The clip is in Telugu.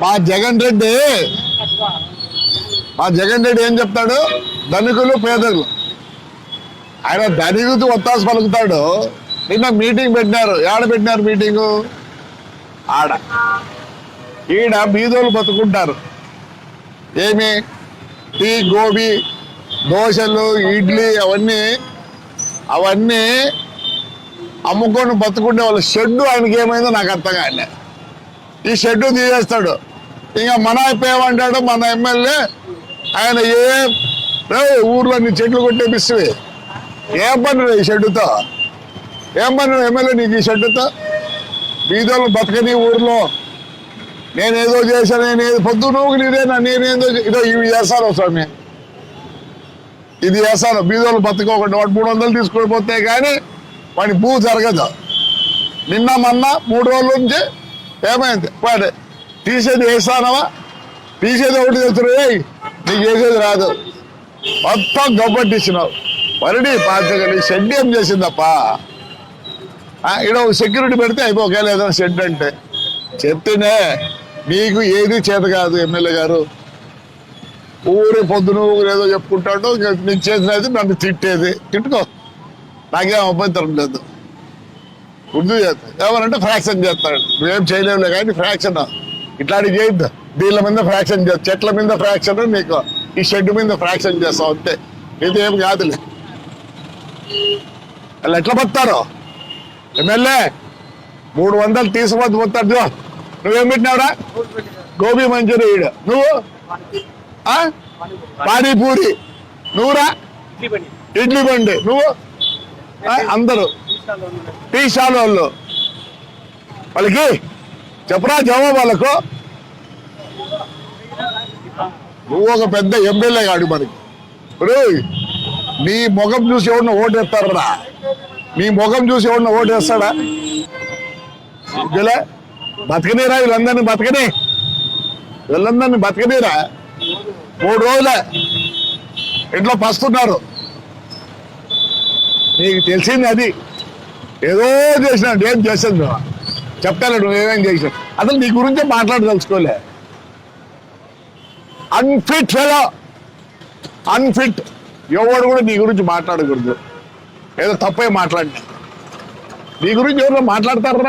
మా జగన్ రెడ్డి. మా జగన్ రెడ్డి ఏం చెప్తాడు? ధనికులు పేదలు. ఆయన ధనికుతూ ఒత్తాసు పలుకుతాడు. నిన్న మీటింగ్ పెట్టినారు. ఏడ పెట్టినారు మీటింగు? ఆడ. ఈడ బీదోలు బతుకుంటారు. ఏమి? టీ గోబీ దోశలు ఇడ్లీ అవన్నీ అవన్నీ అమ్ముకొని బతుకుంటే వాళ్ళ షెడ్డు ఆయనకి ఏమైందో నాకు అర్థం కాలే ఈ షెడ్డు తీసేస్తాడు. ఇంకా మన అయిపోయామంటాడు మన ఎమ్మెల్యే ఆయన ఏ ఊర్లో నీ చెట్లు కొట్టేపిస్తుంది ఏం పని ఈ షెడ్డుతో? ఏం పని ఎమ్మెల్యే నీకు ఈ షెడ్డుతో? బీదోళ్ళు బతకని ఊర్లో నేనేదో చేశాను నేను పొద్దు నువ్వు నీదేనా నేనేదో ఇదో ఇవి చేస్తాను స్వామి. ఇది చేస్తాను బీదోళ్ళు బతుకోకుండా వాడు మూడు వందలు తీసుకొని పోతే కానీ వాడి భూ జరగదు. నిన్న మొన్న మూడు రోజుల నుంచి ఏమైంది? వాడే తీసేది వేస్తానవా? తీసేది ఒకటి తెలుసు నీకు వేసేది రాదు. మొత్తం గబ్బట్టిచ్చినావు వరడి పాతగలి షెడ్ ఏం చేసిందప్పా? ఇక్కడ సెక్యూరిటీ పెడితే అయిపోకే ఏదైనా షెడ్ అంటే. చెప్తేనే మీకు ఏది చేత కాదు ఎమ్మెల్యే గారు. ఊరి పొద్దున ఊరు ఏదో చెప్పుకుంటాడు ఇంకా నీకు చేసినది నన్ను తిట్టేది. తిట్టుకో. నాకేం అభ్యంతరం లేదు. గుర్తు చేస్తాడు ఏమనంటే ఫ్రాక్షన్ చేస్తాడు. నువ్వేం చేయలేవులే కానీ ఫ్రాక్షన్ ఇట్లాంటి చేయొద్దు. దీళ్ళ మీద ఫ్రాక్షన్ చేస్తా చెట్ల మీద ఫ్రాక్షన్ నీకు ఈ షెడ్ మీద ఫ్రాక్షన్ చేస్తావు అంతే. ఇది ఏం కాదులే. వాళ్ళు ఎట్లా బతారు ఎమ్మెల్యే మూడు వందలు తీసుకుపోతే పోతాడు చూ నువ్వేం పెట్టినావురా? గోబీ మంచూరి నువ్వు? ఆ? పానీపూరి నువ్వురా? ఇడ్లీ బండి. నువ్వు? అందరూ. టీ స్టాల్ వాళ్ళు. వాళ్ళకి చెప్పరా జవాబు వాళ్ళకు? నువ్వు ఒక పెద్ద ఎమ్మెల్యే కాడు మనకి ఇప్పుడు నీ ముఖం చూసి ఎవరిన ఓటేస్తారా నీ ముఖం చూసి ఎవరిన ఓటేస్తాడా? ఇదిలే బతకనీరా వీళ్ళందరినీ బతకని. వీళ్ళందరినీ బతకనీరా. మూడు రోజులే. ఇంట్లో పస్తున్నారు. నీకు తెలిసింది అది. ఏదో చేసినా ఏం చేసాను నువ్వు చెప్తాను నువ్వు ఏమేం చేసావు అసలు నీ గురించే మాట్లాడదలుచుకోలే. అన్ఫిట్ ఫెలో అన్ఫిట్ ఎవడు కూడా నీ గురించి మాట్లాడకూడదు. ఏదో తప్పే మాట్లాడినా. నీ గురించి ఎవరు మాట్లాడతారా?